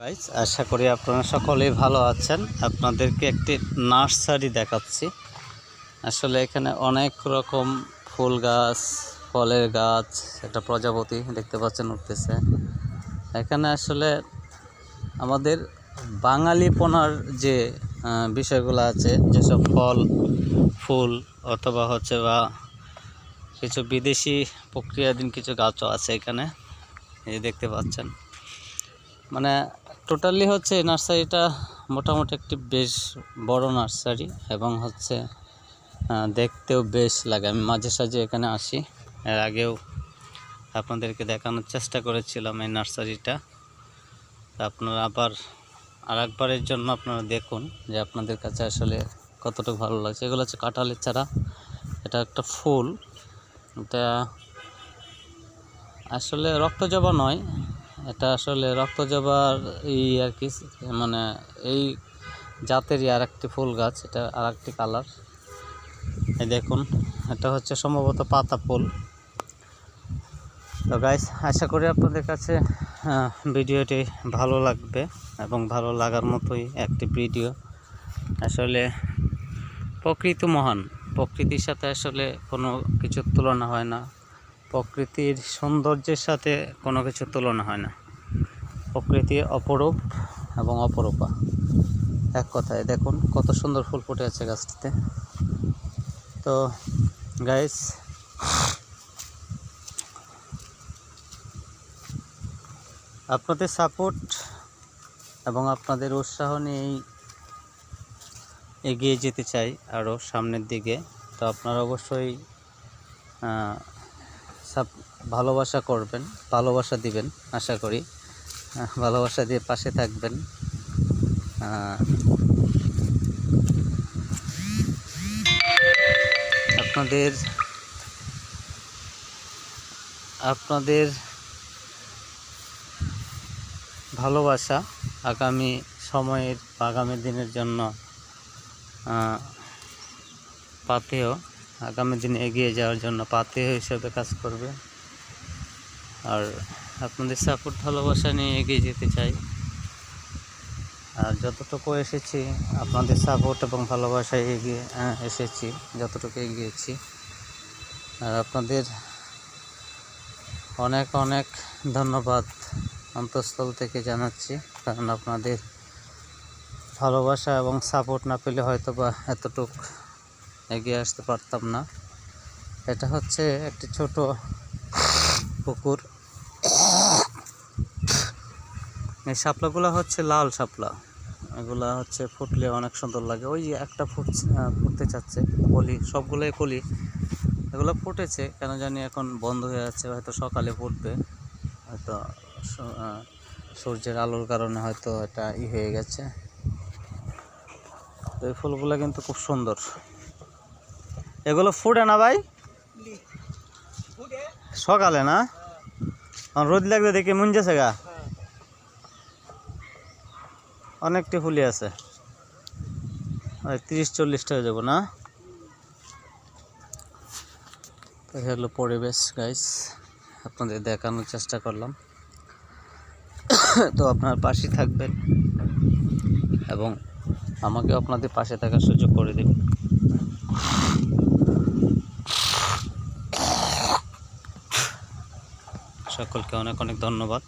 Guys আশা করি আপনারা সকলেই ভালো আছেন। আপনাদেরকে একটি নার্সারি দেখাচ্ছি। আসলে এখানে অনেক রকম ফুল গাছ, ফলের গাছ, একটা প্রজাপতি দেখতে পাচ্ছেন উঠতেছে। এখানে আসলে আমাদের বাঙালি বাঙালিপনার যে বিষয়গুলো আছে, যেসব ফল, ফুল অথবা হচ্ছে বা কিছু বিদেশি প্রক্রিয়াধীন কিছু গাছও আছে এখানে। এই দেখতে পাচ্ছেন। মানে টোটালি হচ্ছে এই নার্সারিটা মোটামুটি একটি বেশ বড় নার্সারি এবং হচ্ছে দেখতেও বেশ লাগে। আমি মাঝে সাঝে এখানে আসি। এর আগেও আপনাদেরকে দেখানোর চেষ্টা করেছিলাম এই নার্সারিটা আপনারা আবার আর একবারের জন্য আপনারা দেখুন যে আপনাদের কাছে আসলে কতটুকু ভালো লাগছে। এগুলো হচ্ছে কাঁঠালের চারা। এটা একটা ফুল। এটা আসলে রক্তজবা নয় এটা আসলে রক্ত রক্তজবার এই আর কি মানে এই জাতেরই আর একটি ফুল গাছ, এটা আর একটি কালার। এই দেখুন, এটা হচ্ছে সম্ভবত পাতা ফুল। তো গাইস আশা করি আপনাদের কাছে ভিডিওটি ভালো লাগবে এবং ভালো লাগার মতোই একটি ভিডিও। আসলে প্রকৃতি মহান, প্রকৃতির সাথে আসলে কোনো কিছুর তুলনা হয় না। প্রকৃতির সৌন্দর্যের সাথে কোনো কিছুর তুলনা হয় না। প্রকৃতি অপরূপ এবং অপরূপা। এক কথায় দেখুন, কত সুন্দর ফুল ফুটে আছে গাছটিতে। তো গাইস আপনাদের সাপোর্ট এবং আপনাদের উৎসাহ নিয়েই এগিয়ে যেতে চাই আরও সামনের দিকে। তো আপনারা অবশ্যই ভালোবাসা করবেন, ভালোবাসা দিবেন, আশা করি। ভালোবাসা দিয়ে পাশে থাকবেন। আপনাদের আপনাদের ভালোবাসা আগামী সময়ের, আগামী দিনের জন্য পাথেয় আগামী দিনে এগিয়ে যাওয়ার জন্য পাথেয় হিসেবে কাজ করবে। আর আপনাদের সাপোর্ট ভালোবাসা নিয়ে এগিয়ে যেতে চাই। আর যতটুকু এসেছি, আপনাদের সাপোর্ট এবং ভালোবাসায় এগিয়ে এসেছি, যতটুকু এগিয়েছি। আর আপনাদের অনেক অনেক ধন্যবাদ অন্তঃস্থল থেকে জানাচ্ছি, কারণ আপনাদের ভালোবাসা এবং সাপোর্ট না পেলে হয়তো বা এতটুক এগিয়ে আসতে পারতাম না। এটা হচ্ছে একটি ছোট পুকুর। এই শাপলাগুলো হচ্ছে লাল শাপলা। এগুলা হচ্ছে ফুটলে অনেক সুন্দর লাগে। ওই যে একটা ফুট ফুটতে চাচ্ছে কলি সবগুলোই কলি। এগুলো ফুটেছে কেন জানি এখন বন্ধ হয়ে যাচ্ছে হয়তো সকালে ফুটবে। হয়তো সূর্যের আলোর কারণে হয়তো এটা ই হয়ে গেছে। তো এই ফুলগুলো কিন্তু খুব সুন্দর। এগুলো ফুটে না ভাই? সকালে না? রোদ লাগবে দেখি যাচ্ছে গা। অনেকটি ফুলি আছে। তিরিশ, চল্লিশটা হয়ে যাব না? তো হলো পরিবেশ গাইস আপনাদের দেখানোর চেষ্টা করলাম। তো আপনার পাশে থাকবেন এবং আমাকে আপনাদের পাশে থাকার সুযোগ করে দেবেন সকলকে অনেক অনেক ধন্যবাদ।